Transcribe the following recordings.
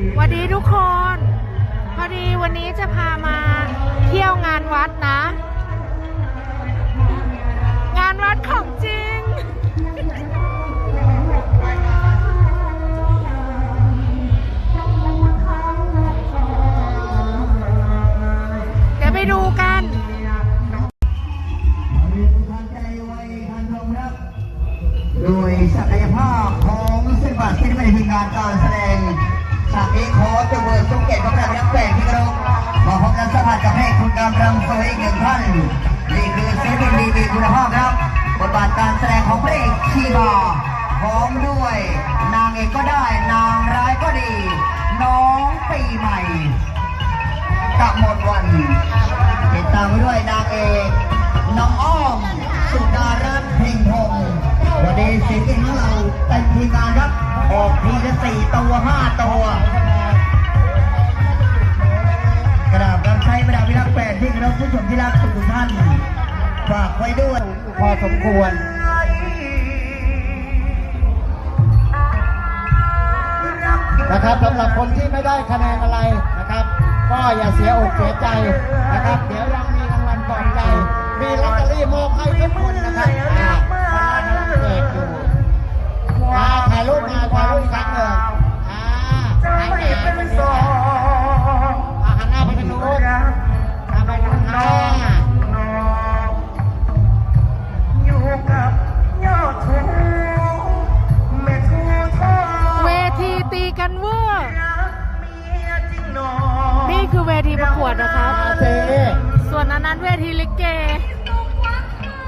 สวัสดีทุกคน พอดีวันนี้จะพามาเที่ยวงานวัดนะ งานวัดของจริง เดี๋ยวไปดูกันโดยศักยภาพของเส้นบาทที่ไม่มีการการแสดง ฉากนี้ขอจะเบิร์ดสมเกตพระราชนักแปลงที่กระโดมาพบกันสัมผัสกับเพลงคุณกำรรำสวยอีกหนึ่งท่านนี่คือเซฟินดีมีคุณภาพครับบทบาทการแสดงของพระเอกชีบาพร้อมด้วย นางเอกก็ได้นางร้ายก็ดี ออกทีละสี่ตัวห้าตัวกระดาษการใช้กระดาษพิรักแปดที่เราผู้ชมที่รักทุกท่านฝากไว้ด้วยพอสมควรนะครับสำหรับคนที่ไม่ได้คะแนนอะไรนะครับ ก็อย่าเสียอกเสียใจนะครับ เดี๋ยวยังมีรางวัลปลอบใจ มีลอตเตอรี่มอบให้ทุกคนนะครับอ่าพนักงานเด็กอยู่อ่าถ่ายรูปมา หันหน้าไปทางนู้นอ่าหันไปทางนู้นนไปทางน้าอยู่กับยอดทูแม่ทูทอเวทีตีกันเวอร์รักเมียจริงหนอนี่คือเวทีประกวดนะครับอาเซส่วนอันนั้นเวทีลิเก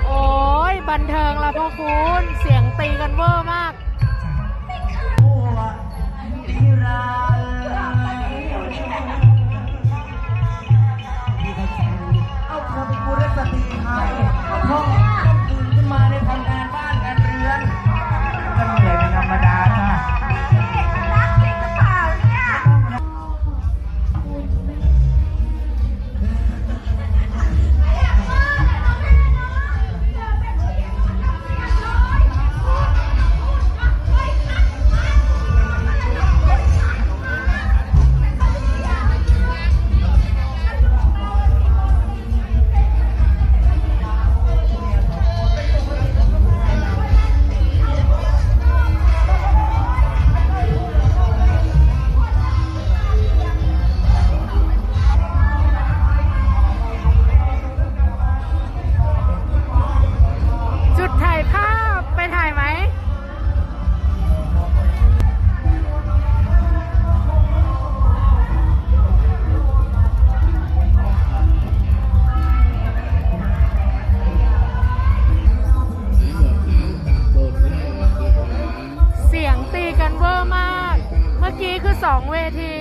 โอ้ยบันเทิงละพ่อคุณเสียงตีกันเวอร์มาก ที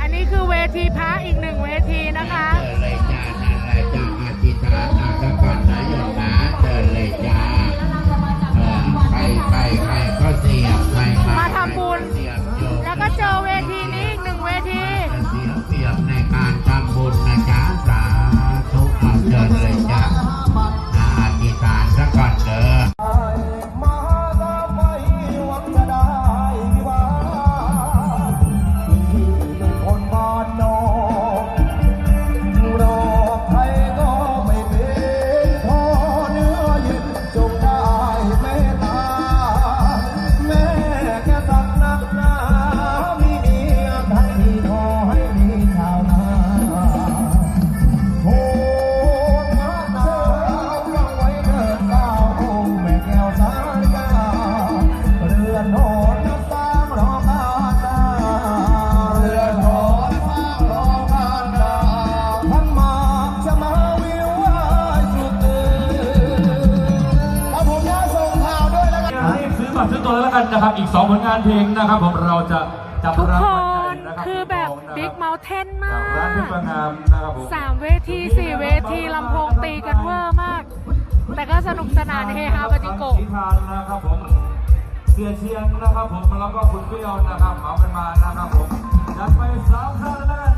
อันนี้คือเวทีพระอีกหนึ่งเวทีนะคะเดินเลยจ้านั่นแหละจ้าอาทิตาตาตะก่อนนะโยมนะเดินเลยจ้าเออใครใคร ตรซื้อตัวแล้วกันนะครับ อีก2ผลงานเพลงนะครับผมเราจะจับทุกรางควัลใหญ่นนะครับคือแบบของนะบิ๊กครับเม t เทนมาจากร้านเพชรประกงามนะครับผม สามเวทีสี่เวทีลำโพงตีกันเวอร์มาก แต่ก็สนุกสนานเฮฮาปาจิโกะ สีทานนะครับผม เสียเชียงนะครับผม แล้วก็คุณเปรี้ยวนะครับเหมาเป็นมานะครับผมจัดไปสามครั้ง